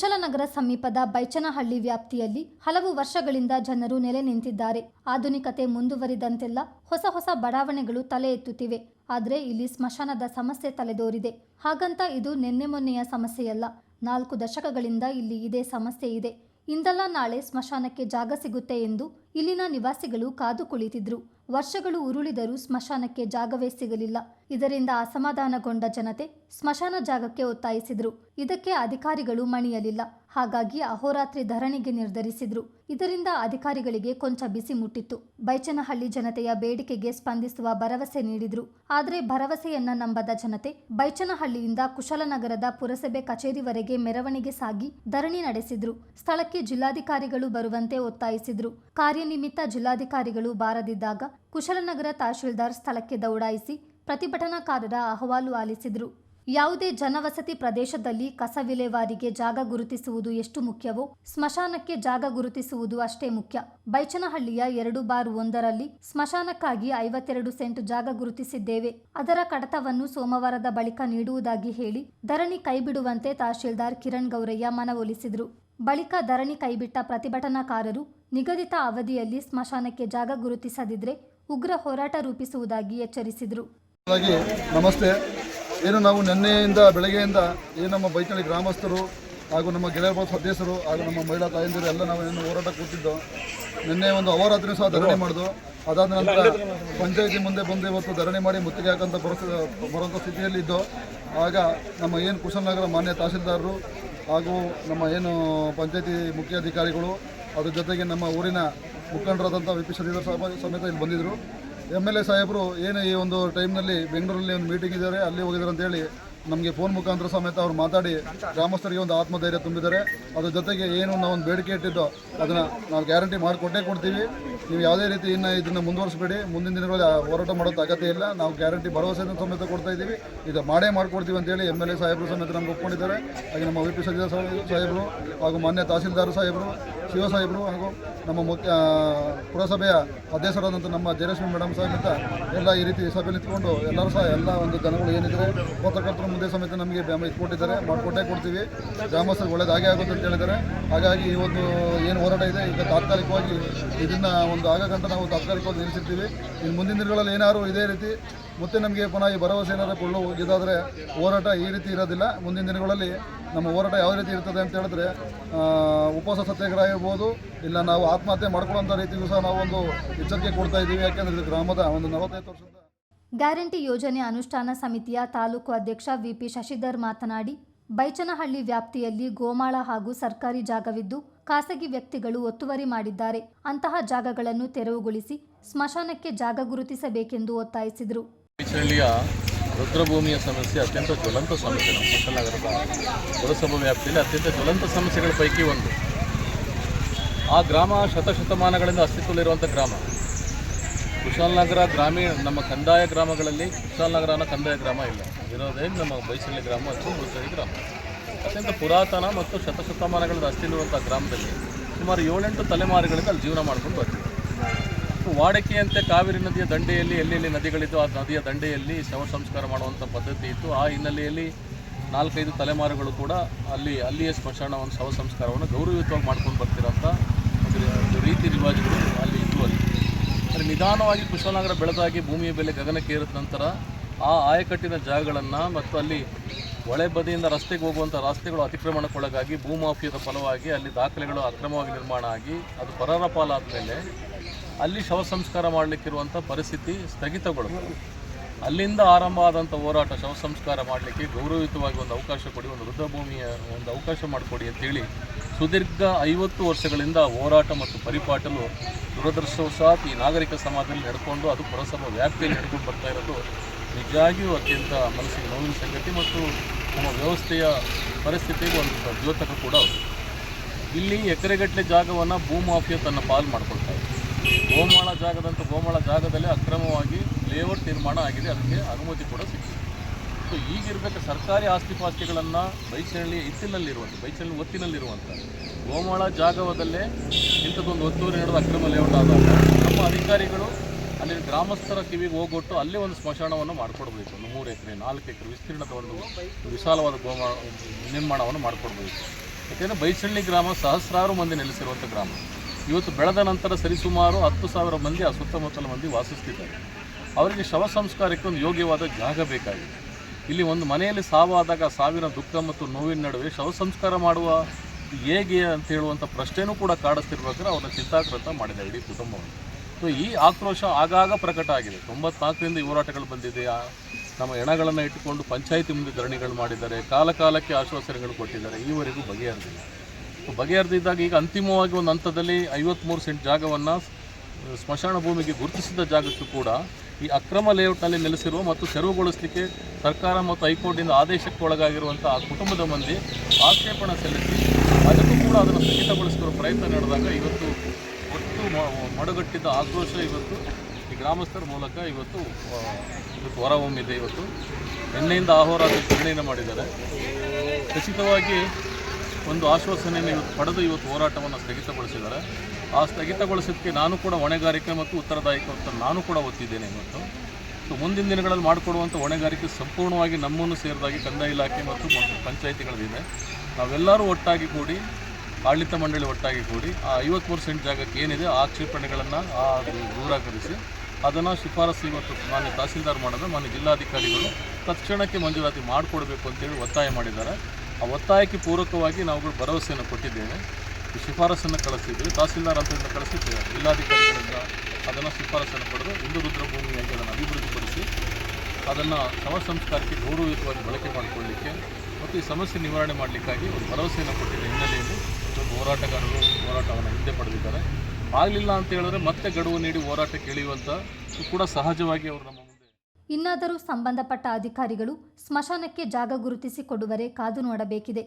ಕುಶಲನಗರ ಸಮೀಪದ ಬೈಚನಹಳ್ಳಿ ವ್ಯಾಪ್ತಿಯಲ್ಲಿ ಹಲವು ವರ್ಷಗಳಿಂದ ಜನರು ನೆಲೆ ನಿಂತಿದ್ದಾರೆ. ಆಧುನಿಕತೆ ಮುಂದುವರಿದಂತೆಲ್ಲ ಹೊಸ ಹೊಸ ಬಡಾವಣೆಗಳು ತಲೆ ಎತ್ತುತ್ತಿವೆ. ಆದರೆ ಇಲ್ಲಿ ಸ್ಮಶಾನದ ಸಮಸ್ಯೆ ತಲೆದೋರಿದೆ. ಹಾಗಂತ ಇದು ನಿನ್ನೆ ಮೊನ್ನೆಯ ಸಮಸ್ಯೆಯಲ್ಲ. ನಾಲ್ಕು ದಶಕಗಳಿಂದ ಇಲ್ಲಿ ಇದೇ ಸಮಸ್ಯೆ ಇದೆ. ಇಂದಲ್ಲ ನಾಳೆ ಸ್ಮಶಾನಕ್ಕೆ ಜಾಗ ಸಿಗುತ್ತೆ ಎಂದು ಇಲ್ಲಿನ ನಿವಾಸಿಗಳು ಕಾದು ಕುಳಿತಿದ್ರು. ವರ್ಷಗಳು ಉರುಳಿದರೂ ಸ್ಮಶಾನಕ್ಕೆ ಜಾಗವೇ ಸಿಗಲಿಲ್ಲ. ಇದರಿಂದ ಅಸಮಾಧಾನಗೊಂಡ ಜನತೆ ಸ್ಮಶಾನ ಜಾಗಕ್ಕೆ ಒತ್ತಾಯಿಸಿದ್ರು. ಇದಕ್ಕೆ ಅಧಿಕಾರಿಗಳು ಮಣಿಯಲಿಲ್ಲ. ಹಾಗಾಗಿ ಅಹೋರಾತ್ರಿ ಧರಣಿಗೆ ನಿರ್ಧರಿಸಿದ್ರು. ಇದರಿಂದ ಅಧಿಕಾರಿಗಳಿಗೆ ಕೊಂಚ ಬಿಸಿ ಮುಟ್ಟಿತ್ತು. ಬೈಚನಹಳ್ಳಿ ಜನತೆಯ ಬೇಡಿಕೆಗೆ ಸ್ಪಂದಿಸುವ ಭರವಸೆ ನೀಡಿದ್ರು. ಆದರೆ ಭರವಸೆಯನ್ನ ನಂಬದ ಜನತೆ ಬೈಚನಹಳ್ಳಿಯಿಂದ ಕುಶಲನಗರದ ಪುರಸಭೆ ಕಚೇರಿವರೆಗೆ ಮೆರವಣಿಗೆ ಸಾಗಿ ಧರಣಿ ನಡೆಸಿದ್ರು. ಸ್ಥಳಕ್ಕೆ ಜಿಲ್ಲಾಧಿಕಾರಿಗಳು ಬರುವಂತೆ ಒತ್ತಾಯಿಸಿದ್ರು. ಕಾರ್ಯನಿಮಿತ್ತ ಜಿಲ್ಲಾಧಿಕಾರಿಗಳು ಬಾರದಿದ್ದಾಗ ಕುಶಲನಗರ ತಹಶೀಲ್ದಾರ್ ಸ್ಥಳಕ್ಕೆ ದೌಡಾಯಿಸಿ ಪ್ರತಿಭಟನಾಕಾರರ ಅಹವಾಲು ಆಲಿಸಿದ್ರು. ಯಾವುದೇ ಜನವಸತಿ ಪ್ರದೇಶದಲ್ಲಿ ಕಸ ವಿಲೇವಾರಿಗೆ ಜಾಗ ಗುರುತಿಸುವುದು ಎಷ್ಟು ಮುಖ್ಯವೋ, ಸ್ಮಶಾನಕ್ಕೆ ಜಾಗ ಗುರುತಿಸುವುದು ಅಷ್ಟೇ ಮುಖ್ಯ. ಬೈಚನಹಳ್ಳಿಯ ಎರಡು ಬಾರ್ ಒಂದರಲ್ಲಿ ಸ್ಮಶಾನಕ್ಕಾಗಿ ಐವತ್ತೆರಡು ಸೆಂಟ್ ಜಾಗ ಗುರುತಿಸಿದ್ದೇವೆ. ಅದರ ಕಡತವನ್ನು ಸೋಮವಾರದ ಬಳಿಕ ನೀಡುವುದಾಗಿ ಹೇಳಿ ಧರಣಿ ಕೈಬಿಡುವಂತೆ ತಹಶೀಲ್ದಾರ್ ಕಿರಣ್ ಗೌರಯ್ಯ ಮನವೊಲಿಸಿದರು. ಬಳಿಕ ಧರಣಿ ಕೈಬಿಟ್ಟ ಪ್ರತಿಭಟನಾಕಾರರು ನಿಗದಿತ ಅವಧಿಯಲ್ಲಿ ಸ್ಮಶಾನಕ್ಕೆ ಜಾಗ ಗುರುತಿಸದಿದ್ರೆ ಉಗ್ರ ಹೋರಾಟ ರೂಪಿಸುವುದಾಗಿ ಎಚ್ಚರಿಸಿದರು. ನಮಸ್ತೆ. ಏನು ನಾವು ನಿನ್ನೆಯಿಂದ ಬೆಳಗ್ಗೆಯಿಂದ ಏನು ನಮ್ಮ ಬೈಕಳ್ಳಿ ಗ್ರಾಮಸ್ಥರು ಹಾಗೂ ನಮ್ಮ ಗೆಳೆಯರ ಸದಸ್ಯರು ಹಾಗೂ ನಮ್ಮ ಮಹಿಳಾ ತಾಯಂದಿರು ಎಲ್ಲ ನಾವು ಏನು ಹೋರಾಟ ಕೂತಿದ್ದು ನಿನ್ನೆ ಒಂದು ಅವರಾತ್ರಿ ಸಹ ಧರಣಿ ಮಾಡಿದ್ವು ಅದಾದ ನಂತರ ಪಂಚಾಯತಿ ಮುಂದೆ ಬಂದು ಇವತ್ತು ಧರಣಿ ಮಾಡಿ ಮುತ್ತಿಗೆ ಹಾಕಂತ ಪರಿಸ್ಥಿತಿ ಬರೋಂಥ ಸ್ಥಿತಿಯಲ್ಲಿದ್ದು. ಆಗ ನಮ್ಮ ಏನು ಕುಶಲನಗರ ಮಾನ್ಯ ತಹಸೀಲ್ದಾರರು ಹಾಗೂ ನಮ್ಮ ಏನು ಪಂಚಾಯತಿ ಮುಖ್ಯಾಧಿಕಾರಿಗಳು ಅದ್ರ ಜೊತೆಗೆ ನಮ್ಮ ಊರಿನ ಮುಖಂಡರಾದಂಥ ವಿ ಪಿ ಶ್ರೀಧರ್ ಸಮೇತ ಇಲ್ಲಿ ಬಂದಿದ್ದರು ಎಂ ಎಲ್ ಎ ಸಾಹೇಬರು ಏನು ಈ ಒಂದು ಟೈಮ್ನಲ್ಲಿ ಬೆಂಗಳೂರಲ್ಲಿ ಒಂದು ಮೀಟಿಂಗ್ ಇದ್ದಾರೆ, ಅಲ್ಲಿ ಹೋಗಿದ್ದಾರೆ ಅಂತೇಳಿ ನಮಗೆ ಫೋನ್ ಮುಖಾಂತರ ಸಮೇತ ಅವರು ಮಾತಾಡಿ ಗ್ರಾಮಸ್ಥರಿಗೆ ಒಂದು ಆತ್ಮಧೈರ್ಯ ತುಂಬಿದ್ದಾರೆ. ಅದ್ರ ಜೊತೆಗೆ ಏನು ನಾವು ಒಂದು ಬೇಡಿಕೆ ಇಟ್ಟಿದ್ದೋ ಅದನ್ನು ನಾವು ಗ್ಯಾರಂಟಿ ಮಾಡಿಕೊಟ್ಟೇ ಕೊಡ್ತೀವಿ. ನೀವು ಯಾವುದೇ ರೀತಿ ಇನ್ನು ಇದನ್ನು ಮುಂದುವರಿಸಬೇಡಿ. ಮುಂದಿನ ದಿನಗಳಲ್ಲಿ ಹೋರಾಟ ಮಾಡೋದು ಅಗತ್ಯ ಇಲ್ಲ. ನಾವು ಗ್ಯಾರಂಟಿ ಭರವಸೆಯನ್ನು ಸಮೇತ ಕೊಡ್ತಾ ಇದ್ದೀವಿ. ಇದು ಮಾಡೇ ಮಾಡಿಕೊಡ್ತೀವಿ ಅಂತೇಳಿ ಎಂ ಎಲ್ ಎ ಸಾಹೇಬರು ಸಮೇತ ನಮ್ಗೆ ಒಪ್ಕೊಂಡಿದ್ದಾರೆ. ಹಾಗೆ ನಮ್ಮ ವಿ ಪಿ ಸಜಿದ ಸಾಹೇಬರು ಹಾಗೂ ಮಾನ್ಯ ತಹಸೀಲ್ದಾರ್ ಸಾಹೇಬರು, ಶಿವ ಸಾಹೇಬರು ಹಾಗೂ ನಮ್ಮ ಮುಖ್ಯ ಪುರಸಭೆಯ ಅಧ್ಯಕ್ಷರಾದಂಥ ನಮ್ಮ ಜಯಲಕ್ಷ್ಮಿ ಮೇಡಮ್ ಸಮೇತ ಎಲ್ಲ ಈ ರೀತಿ ಸಭೆ ನಿಂತ್ಕೊಂಡು ಎಲ್ಲರೂ ಸಹ ಎಲ್ಲ ಒಂದು ಜನಗಳು ಏನಿದ್ದಾರೆ ಪತ್ರಕರ್ತರ ಮುಂದೆ ಸಮೇತ ನಮಗೆ ಬೆಂಬಲ ಕೊಟ್ಟಿದ್ದಾರೆ ಮಾಡಿಕೊಟ್ಟೇ ಕೊಡ್ತೀವಿ. ಗ್ರಾಮಸ್ಥರು ಒಳ್ಳೇದಾಗೇ ಆಗುತ್ತೆ ಅಂತ ಹೇಳಿದ್ದಾರೆ. ಹಾಗಾಗಿ ಇವತ್ತು ಏನು ಹೋರಾಟ ಇದೆ, ಈಗ ತಾತ್ಕಾಲಿಕವಾಗಿ ಇದನ್ನು ಒಂದು ಆಗ ಗಂಟ ನಾವು ತಾತ್ಕಾಲಿಕವಾಗಿ ನಿಲ್ಲಿಸಿರ್ತೀವಿ. ಇನ್ನು ಮುಂದಿನ ದಿನಗಳಲ್ಲಿ ಏನಾದರೂ ಇದೇ ರೀತಿ ಮತ್ತೆ ನಮಗೆ ಪುನಃ ಈ ಭರವಸೆ ಏನಾದರೂ ಕೊಳ್ಳು ಇದಾದರೆ ಹೋರಾಟ ಈ ರೀತಿ ಇರೋದಿಲ್ಲ. ಮುಂದಿನ ದಿನಗಳಲ್ಲಿ ನಮ್ಮ ಹೋರಾಟ ಯಾವ ರೀತಿ ಇರ್ತದೆ ಅಂತ ಹೇಳಿದ್ರೆ ಉಪವಾಸ ಸತ್ಯಾಗ್ರಹ ಇರ್ಬೋದು, ಇಲ್ಲ ನಾವು ಆತ್ಮಹತ್ಯೆ ಮಾಡ್ಕೊಳ್ಳೋಂಥ ರೀತಿಗೂ ಸಹ ನಾವು ಒಂದು ಎಚ್ಚರಿಕೆ ಕೊಡ್ತಾ ಇದ್ದೀವಿ. ಯಾಕೆಂದರೆ ಗ್ರಾಮದ ಒಂದು ನಲವತ್ತೈದು ವರ್ಷದ ಗ್ಯಾರಂಟಿ ಯೋಜನೆ ಅನುಷ್ಠಾನ ಸಮಿತಿಯ ತಾಲೂಕು ಅಧ್ಯಕ್ಷ ವಿಪಿ ಶಶಿಧರ್ ಮಾತನಾಡಿ, ಬೈಚನಹಳ್ಳಿ ವ್ಯಾಪ್ತಿಯಲ್ಲಿ ಗೋಮಾಳ ಹಾಗೂ ಸರ್ಕಾರಿ ಜಾಗವಿದ್ದು ಖಾಸಗಿ ವ್ಯಕ್ತಿಗಳು ಒತ್ತುವರಿ ಮಾಡಿದ್ದಾರೆ. ಅಂತಹ ಜಾಗಗಳನ್ನು ತೆರವುಗೊಳಿಸಿ ಸ್ಮಶಾನಕ್ಕೆ ಜಾಗ ಗುರುತಿಸಬೇಕೆಂದು ಒತ್ತಾಯಿಸಿದರು. ರುದ್ರಭೂಮಿಯ ಸಮಸ್ಯೆ ಅತ್ಯಂತ ಜ್ವಲಂತ ಸಮಸ್ಯೆ ನಮ್ಮ ಕುಶಲನಗರದ ಪುರಸಭಾ ವ್ಯಾಪ್ತಿಯಲ್ಲಿ ಅತ್ಯಂತ ಜ್ವಲಂತ ಸಮಸ್ಯೆಗಳ ಪೈಕಿ ಒಂದು. ಆ ಗ್ರಾಮ ಶತಶತಮಾನಗಳಿಂದ ಅಸ್ತಿತ್ವದಲ್ಲಿರುವಂಥ ಗ್ರಾಮ. ಕುಶಾಲನಗರ ಗ್ರಾಮೀಣ, ನಮ್ಮ ಕಂದಾಯ ಗ್ರಾಮಗಳಲ್ಲಿ ಕುಶಾಲನಗರ ಅನ್ನೋ ಕಂದಾಯ ಗ್ರಾಮ ಇಲ್ಲ. ಇರೋದೇ ನಮ್ಮ ಬೈಸಳ್ಳಿ ಗ್ರಾಮ ಅಥವಾ ಮುರುಸಳ್ಳಿ ಗ್ರಾಮ. ಅತ್ಯಂತ ಪುರಾತನ ಮತ್ತು ಶತಶತಮಾನಗಳ ರಸ್ತೆಯಲ್ಲಿರುವಂಥ ಗ್ರಾಮದಲ್ಲಿ ಸುಮಾರು ಏಳೆಂಟು ತಲೆಮಾರುಗಳಿಂದ ಅಲ್ಲಿ ಜೀವನ ಮಾಡ್ಕೊಂಡು ಬರ್ತೀವಿ ವಾಡಿಕೆಯಂತೆ ಕಾವೇರಿ ನದಿಯ ದಂಡೆಯಲ್ಲಿ ಎಲ್ಲೆಲ್ಲಿ ನದಿಗಳಿದ್ದು ಆ ನದಿಯ ದಂಡೆಯಲ್ಲಿ ಶವ ಸಂಸ್ಕಾರ ಮಾಡುವಂಥ ಪದ್ಧತಿ ಇತ್ತು. ಆ ಹಿನ್ನೆಲೆಯಲ್ಲಿ ನಾಲ್ಕೈದು ತಲೆಮಾರುಗಳು ಕೂಡ ಅಲ್ಲಿ, ಅಲ್ಲಿಯೇ ಸ್ಮಶಾನವನ್ನು, ಶವ ಸಂಸ್ಕಾರವನ್ನು ಗೌರವಯುತವಾಗಿ ಮಾಡ್ಕೊಂಡು ಬರ್ತಿರೋಂಥ ಒಂದು ರೀತಿ ರಿವಾಜುಗಳು ಅಲ್ಲಿ ಇದ್ದು ಅಲ್ಲಿ. ನಿಧಾನವಾಗಿ ಕುಶಲನಗರ ಬೆಳೆದಾಗಿ ಭೂಮಿಯ ಬೆಲೆ ಗಗನಕ್ಕೆ ಏರಿದ ನಂತರ ಆ ಆಯಕಟ್ಟಿನ ಜಾಗಗಳನ್ನು ಮತ್ತು ಅಲ್ಲಿ ಹೊಳೆ ಬದಿಯಿಂದ ರಸ್ತೆಗೆ ಹೋಗುವಂಥ ರಸ್ತೆಗಳು ಅತಿಕ್ರಮಣಕ್ಕೊಳಗಾಗಿ ಭೂಮಾಫಿಯದ ಫಲವಾಗಿ ಅಲ್ಲಿ ದಾಖಲೆಗಳು ಅಕ್ರಮವಾಗಿ ನಿರ್ಮಾಣ ಆಗಿ, ಅದು ಪರರ ಪಾಲಾದ ಮೇಲೆ ಅಲ್ಲಿ ಶವ ಸಂಸ್ಕಾರ ಮಾಡಲಿಕ್ಕಿರುವಂಥ ಪರಿಸ್ಥಿತಿ ಸ್ಥಗಿತಗೊಳ್ಳುತ್ತದೆ ಅಲ್ಲಿಂದ ಆರಂಭ ಆದಂಥ ಹೋರಾಟ ಶವ ಸಂಸ್ಕಾರ ಮಾಡಲಿಕ್ಕೆ ಗೌರವಯುತವಾಗಿ ಒಂದು ಅವಕಾಶ ಕೊಡಿ, ಒಂದು ವೃದ್ಧಭೂಮಿಯ ಒಂದು ಅವಕಾಶ ಮಾಡಿಕೊಡಿ ಅಂತೇಳಿ ಸುದೀರ್ಘ ಐವತ್ತು ವರ್ಷಗಳಿಂದ ಹೋರಾಟ ಮತ್ತು ಪರಿಪಾಟಲು ದುರದೃಷ್ಟವಶಾತ್ ಈ ನಾಗರಿಕ ಸಮಾಜದಲ್ಲಿ ನಡ್ಕೊಂಡು, ಅದು ಪುರಸಭಾ ವ್ಯಾಪ್ತಿಯಲ್ಲಿ ನಡ್ಕೊಂಡು ಬರ್ತಾ ಇರೋದು ನಿಜವಾಗಿಯೂ ಅತ್ಯಂತ ಮನಸ್ಸಿಗೆ ನೋವಿನ ಸಂಗತಿ ಮತ್ತು ನಮ್ಮ ವ್ಯವಸ್ಥೆಯ ಪರಿಸ್ಥಿತಿಗೆ ಒಂದು ದ್ಯೋತಕ ಕೂಡ ಹೌದು ಇಲ್ಲಿ ಎಕರೆಗಟ್ಟಲೆ ಜಾಗವನ್ನು ಭೂಮಾಫಿಯಾ ತನ್ನ ಪಾಲು ಮಾಡ್ಕೊಳ್ತಾ ಇದೆ. ಗೋಮಾಳ ಜಾಗದಂಥ ಗೋಮಾಳ ಜಾಗದಲ್ಲಿ ಅಕ್ರಮವಾಗಿ ಲೇಔಟ್ ನಿರ್ಮಾಣ ಆಗಿದೆ, ಅದಕ್ಕೆ ಅನುಮತಿ ಕೂಡ ಸಿಕ್ಕಿದೆ. ಸೊ ಈಗಿರಬೇಕು ಸರ್ಕಾರಿ ಆಸ್ತಿ ಪಾಸ್ತಿಗಳನ್ನು ಬೈಚನಹಳ್ಳಿ ಇತ್ತಿನಲ್ಲಿರುವಂಥ ಬೈಚಳ್ಳಿ ಒತ್ತಿನಲ್ಲಿರುವಂಥ ಗೋಮಾಳ ಜಾಗವದಲ್ಲೇ ಇಂಥದ್ದೊಂದು ಒತ್ತುವರಿ ನಡೆದ ಅಕ್ರಮ ಲೇಔಟ್ ಆದಾಗ ನಮ್ಮ ಅಧಿಕಾರಿಗಳು ಅಲ್ಲಿ ಗ್ರಾಮಸ್ಥರ ಕಿವಿಗೆ ಹೋಗೊಟ್ಟು ಅಲ್ಲಿ ಒಂದು ಸ್ಮಶಾನವನ್ನು ಮಾಡಿಕೊಡ್ಬೇಕು. ಒಂದು ಮೂರು ಎಕರೆ, ನಾಲ್ಕು ಎಕರೆ ವಿಸ್ತೀರ್ಣದ ಒಂದು ವಿಶಾಲವಾದ ಗೋ ನಿರ್ಮಾಣವನ್ನು ಮಾಡಿಕೊಡ್ಬೇಕು. ಯಾಕೆಂದರೆ ಬೈಚಳ್ಳಿ ಗ್ರಾಮ ಸಹಸ್ರಾರು ಮಂದಿ ನೆಲೆಸಿರುವಂಥ ಗ್ರಾಮ. ಇವತ್ತು ಬೆಳೆದ ನಂತರ ಸರಿಸುಮಾರು ಹತ್ತು ಸಾವಿರ ಮಂದಿ, ಆ ಸುತ್ತಮುತ್ತಲ ಮಂದಿ ವಾಸಿಸ್ತಿದ್ದಾರೆ. ಅವರಿಗೆ ಶವ ಸಂಸ್ಕಾರಕ್ಕೆ ಒಂದು ಯೋಗ್ಯವಾದ ಜಾಗ ಬೇಕಾಗಿದೆ. ಇಲ್ಲಿ ಒಂದು ಮನೆಯಲ್ಲಿ ಸಾವಾದಾಗ ಸಾವಿನ ದುಃಖ ಮತ್ತು ನೋವಿನ ನಡುವೆ ಶವ ಸಂಸ್ಕಾರ ಮಾಡುವ ಹೇಗೆ ಅಂತ ಹೇಳುವಂಥ ಪ್ರಶ್ನೆಯೂ ಕೂಡ ಕಾಡಿಸ್ತಿರ್ಬೇಕಾದ್ರೆ ಅವರ ಚಿಂತಾಕೃತ ಮಾಡಿದೆ ಇಡೀ ಕುಟುಂಬವನ್ನು. ಸೊ ಈ ಆಕ್ರೋಶ ಆಗಾಗ ಪ್ರಕಟ ಆಗಿದೆ. ತೊಂಬತ್ನಾಲ್ಕರಿಂದ ಈ ಹೋರಾಟಗಳು ಬಂದಿದೆ. ನಮ್ಮ ಹೆಣಗಳನ್ನು ಇಟ್ಟುಕೊಂಡು ಪಂಚಾಯಿತಿ ಮುಂದೆ ಧರಣಿಗಳು ಮಾಡಿದ್ದಾರೆ. ಕಾಲ ಕಾಲಕ್ಕೆ ಆಶ್ವಾಸನೆಗಳು ಕೊಟ್ಟಿದ್ದಾರೆ. ಈವರೆಗೂ ಬಗೆಹರಿದಿಲ್ಲ. ಸೊ, ಬಗೆಹರಿದಿದ್ದಾಗ ಈಗ ಅಂತಿಮವಾಗಿ ಒಂದು ಹಂತದಲ್ಲಿ ಐವತ್ತ್ಮೂರು ಸೆಂಟ್ ಜಾಗವನ್ನು ಸ್ಮಶಾನ ಭೂಮಿಗೆ ಗುರುತಿಸಿದ ಜಾಗಕ್ಕೂ ಕೂಡ ಈ ಅಕ್ರಮ ಲೇಔಟ್ನಲ್ಲಿ ನೆಲೆಸಿರುವ ಮತ್ತು ತೆರವುಗೊಳಿಸಲಿಕ್ಕೆ ಸರ್ಕಾರ ಮತ್ತು ಹೈಕೋರ್ಟಿಂದ ಆದೇಶಕ್ಕೆ ಒಳಗಾಗಿರುವಂಥ ಆ ಕುಟುಂಬದ ಮಂದಿ ಆಕ್ಷೇಪಣೆ ಸಲ್ಲಿಸಿ ಅದಕ್ಕೂ ಕೂಡ ಅದನ್ನು ಸ್ಥಗಿತಗೊಳಿಸಿರುವ ಪ್ರಯತ್ನ ನಡೆದಾಗ ಇವತ್ತು ಮ- ಮಡುಗಟ್ಟಿದ್ದ ಆಕ್ರೋಶ ಇವತ್ತು ಈ ಗ್ರಾಮಸ್ಥರ ಮೂಲಕ ಇವತ್ತು ಇವತ್ತು ಹೊರಹೊಮ್ಮಿದೆ ಇವತ್ತು. ನಿನ್ನೆಯಿಂದ ಅಹೋರಾತ್ರಿ ಧರಣಿಯನ್ನು ಮಾಡಿದ್ದಾರೆ. ಖಚಿತವಾಗಿ ಒಂದು ಆಶ್ವಾಸನೆಯನ್ನು ಇವತ್ತು ಪಡೆದು ಇವತ್ತು ಹೋರಾಟವನ್ನು ಸ್ಥಗಿತಗೊಳಿಸಿದ್ದಾರೆ. ಆ ಸ್ಥಗಿತಗೊಳಿಸೋದಕ್ಕೆ ನಾನು ಕೂಡ ಹೊಣೆಗಾರಿಕೆ ಮತ್ತು ಉತ್ತರದಾಯಕ ಅಂತ ನಾನು ಕೂಡ ಒತ್ತಿದ್ದೇನೆ ಇವತ್ತು. ಸೊ ಮುಂದಿನ ದಿನಗಳಲ್ಲಿ ಮಾಡಿಕೊಡುವಂಥ ಹೊಣೆಗಾರಿಕೆ ಸಂಪೂರ್ಣವಾಗಿ ನಮ್ಮನ್ನು ಸೇರಿದಾಗಿ ಕಂದಾಯ ಇಲಾಖೆ ಮತ್ತು ಪಂಚಾಯಿತಿಗಳಲ್ಲಿದೆ. ನಾವೆಲ್ಲರೂ ಒಟ್ಟಾಗಿ ಕೂಡಿ ಆಡಳಿತ ಮಂಡಳಿ ಒಟ್ಟಾಗಿ ಕೂಡಿ ಆ ಐವತ್ತ್ಮೂರು ಸೆಂಟ್ ಜಾಗಕ್ಕೆ ಏನಿದೆ ಆ ಆಕ್ಷೇಪಣೆಗಳನ್ನು ಆ ದೂರಾಕರಿಸಿ ಅದನ್ನು ಶಿಫಾರಸು ಇವತ್ತು ಮಾನ್ಯ ತಹಸೀಲ್ದಾರ್ ಮಾಡಿದ್ರೆ ಮಾನ್ಯ ಜಿಲ್ಲಾಧಿಕಾರಿಗಳು ತಕ್ಷಣಕ್ಕೆ ಮಂಜೂರಾತಿ ಮಾಡಿಕೊಡ್ಬೇಕು ಅಂತೇಳಿ ಒತ್ತಾಯ ಮಾಡಿದ್ದಾರೆ. ಆ ಒತ್ತಾಯಕ್ಕೆ ಪೂರಕವಾಗಿ ನಾವುಗಳು ಭರವಸೆಯನ್ನು ಕೊಟ್ಟಿದ್ದೇವೆ. ಶಿಫಾರಸನ್ನು ಕಳಿಸಿದ್ದೀವಿ ತಹಸೀಲ್ದಾರ್ ಹಂತದಿಂದ ಕಳಿಸಿದ್ದೇವೆ ಜಿಲ್ಲಾಧಿಕಾರಿಗಳಿಂದ ಅದನ್ನು ಶಿಫಾರಸನ್ನು ಪಡೆದು ಹಿಂದೂ ರುದ್ರ ಭೂಮಿಯಾಗಿ ಅದನ್ನು ಅಭಿವೃದ್ಧಿಪಡಿಸಿ ಅದನ್ನು ಶವ ಸಂಸ್ಕಾರಕ್ಕೆ ಗೌರವಯುತವಾಗಿ ಬಳಕೆ ಮಾಡಿಕೊಳ್ಳಲಿಕ್ಕೆ ಮತ್ತು ಈ ಸಮಸ್ಯೆ ನಿವಾರಣೆ ಮಾಡಲಿಕ್ಕಾಗಿ ಒಂದು ಭರವಸೆಯನ್ನು ಕೊಟ್ಟಿದ್ದ ಹಿನ್ನೆಲೆಯಲ್ಲಿ ಹೋರಾಟಗಾರರು ಹೋರಾಟವನ್ನು ಹಿಂದೆ ಪಡೆದಿದ್ದಾರೆ. ಆಗಲಿಲ್ಲ ಅಂತ ಹೇಳಿದ್ರೆ ಮತ್ತೆ ಗಡುವು ನೀಡಿ ಹೋರಾಟ ಕೇಳಿಯುವಂಥ ಕೂಡ ಸಹಜವಾಗಿ ಅವರು ನಮ್ಮ ಇನ್ನಾದರೂ ಸಂಬಂಧಪಟ್ಟ ಅಧಿಕಾರಿಗಳು ಸ್ಮಶಾನಕ್ಕೆ ಜಾಗ ಗುರುತಿಸಿ ಕೊಡುವರೆ ಕಾದು ನೋಡಬೇಕಿದೆ.